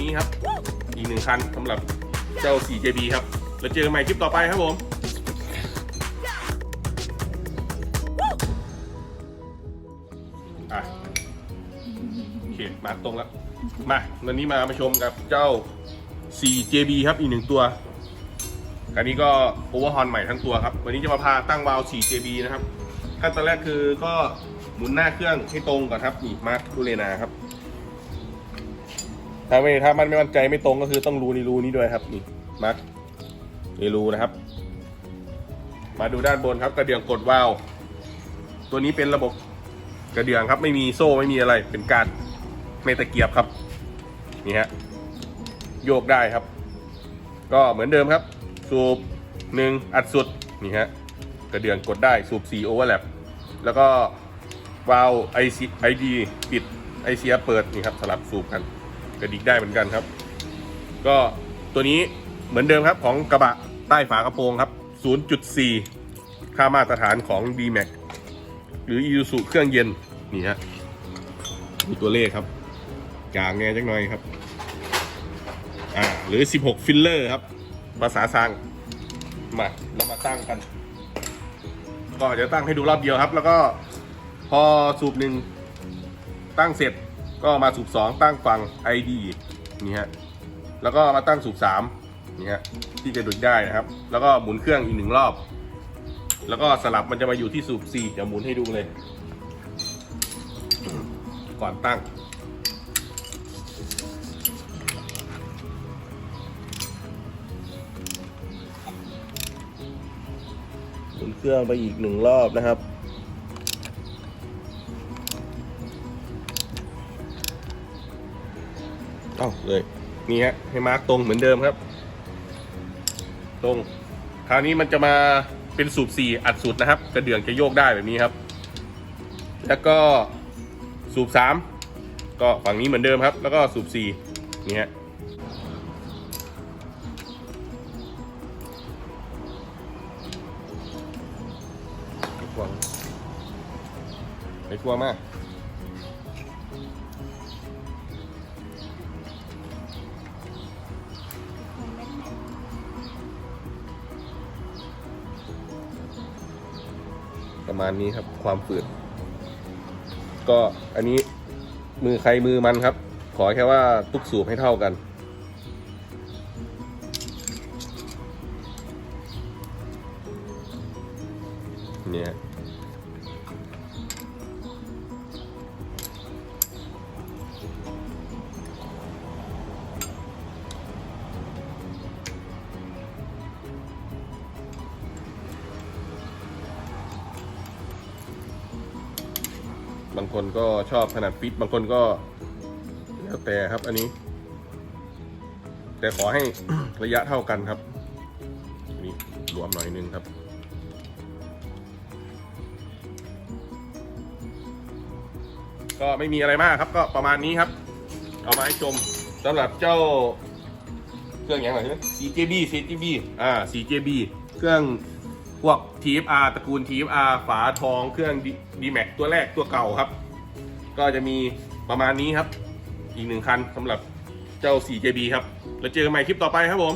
นี้ครับ อีกหนึ่งคันสำหรับเจ้า 4JB ครับ แล้วเจอกันใหม่คลิปต่อไปครับผมอะโอเคมาตรงแล้ว มาวันนี้มามาชมกับเจ้า 4JB ครับอีกหนึ่งตัวคันนี้ก็โอเวอร์ฮอนใหม่ทั้งตัวครับ วันนี้จะมาพาตั้งวาล์ว 4JB นะครับขั้นตอนแรกคือก็หมุนหน้าเครื่องให้ตรงก่อนครับนี่มาร์คดูเลนาครับ ถ้าไม่ถ้ามันไม่มั่นใจไม่ตรงก็คือต้องรูนี่รูนี้ด้วยครับนี่มาร์คนี่รูนะครับ มาดูด้านบนครับ กระเดื่องกดวาล์วตัวนี้เป็นระบบกระเดื่องครับ ไม่มีโซ่ไม่มีอะไรเป็นการไม่ตะเกียบครับนี่ฮะโยกได้ครับ ก็เหมือนเดิมครับ สูบหนึ่งอัดสุดนี่ฮะกระเดื่องกดได้สูบ4โอเวอร์แลปแล้วก็วาล์วไอซีไอดีปิดไอเสียเปิดนี่ครับสลับสูบกัน กระดิกได้เหมือนกันครับ ก็ตัวนี้เหมือนเดิมครับของกระบะใต้ฝากระโปรงครับ 0.4 ค่ามาตรฐานของ d m a x หรือ Isuzu เครื่องเย็น นี่ฮะมีตัวเลขครับกลางแง่จักหน่อยครับ อ่า หรือ 16 ฟิลเลอร์ครับ ภาษาซาง มา เรามาตั้งกัน ก็จะตั้งให้ดูรอบเดียวครับ แล้วก็พอสูบหนึ่งตั้งเสร็จ ก็มาสูบสองตั้งฝั่ง ID นี่ฮะแล้วก็มาตั้งสูบสามนี่ฮะที่จะดุดได้นะครับ แล้วก็หมุนเครื่องอีกหนึ่งรอบ แล้วก็สลับมันจะมาอยู่ที่สูบสี่เดี๋ยวหมุนให้ดูเลย ก่อนตั้งหมุนเครื่องไปอีกหนึ่งรอบนะครับ เอ้าเลยนี่ฮะให้มาร์กตรงเหมือนเดิมครับ ตรงคราวนี้มันจะมาเป็นสูบสี่อัดสุดนะครับ กระเดื่องจะโยกได้แบบนี้ครับ แล้วก็สูบสามก็ฝั่งนี้เหมือนเดิมครับ แล้วก็สูบสี่นี่ฮะไอ้พวงไอ้พวมาก ประมาณนี้ครับ ความฝืดก็อันนี้มือใครมือมันครับ ขอแค่ว่าทุกสูบให้เท่ากัน เนี่ย บางคนก็ชอบขนาดฟิต บางคนก็แล้วแต่ครับอันนี้ แต่ขอให้ระยะเท่ากันครับนนี่รวมหน่อยนึงครับก็ไม่มีอะไรมากครับ ก็ประมาณนี้ครับ เอามาให้ชมสำหรับเจ้าเครื่องอย่างไรใช่ไหม 4JB 4JB อ่า 4JB เครื่อง พวก TFR ตระกูล TFR ฝาทองเครื่อง D-Max ตัวแรกตัวเก่าครับ ก็จะมีประมาณนี้ครับ อีกหนึ่งคันสำหรับเจ้า 4JB ครับ แล้วเจอกันใหม่คลิปต่อไปครับผม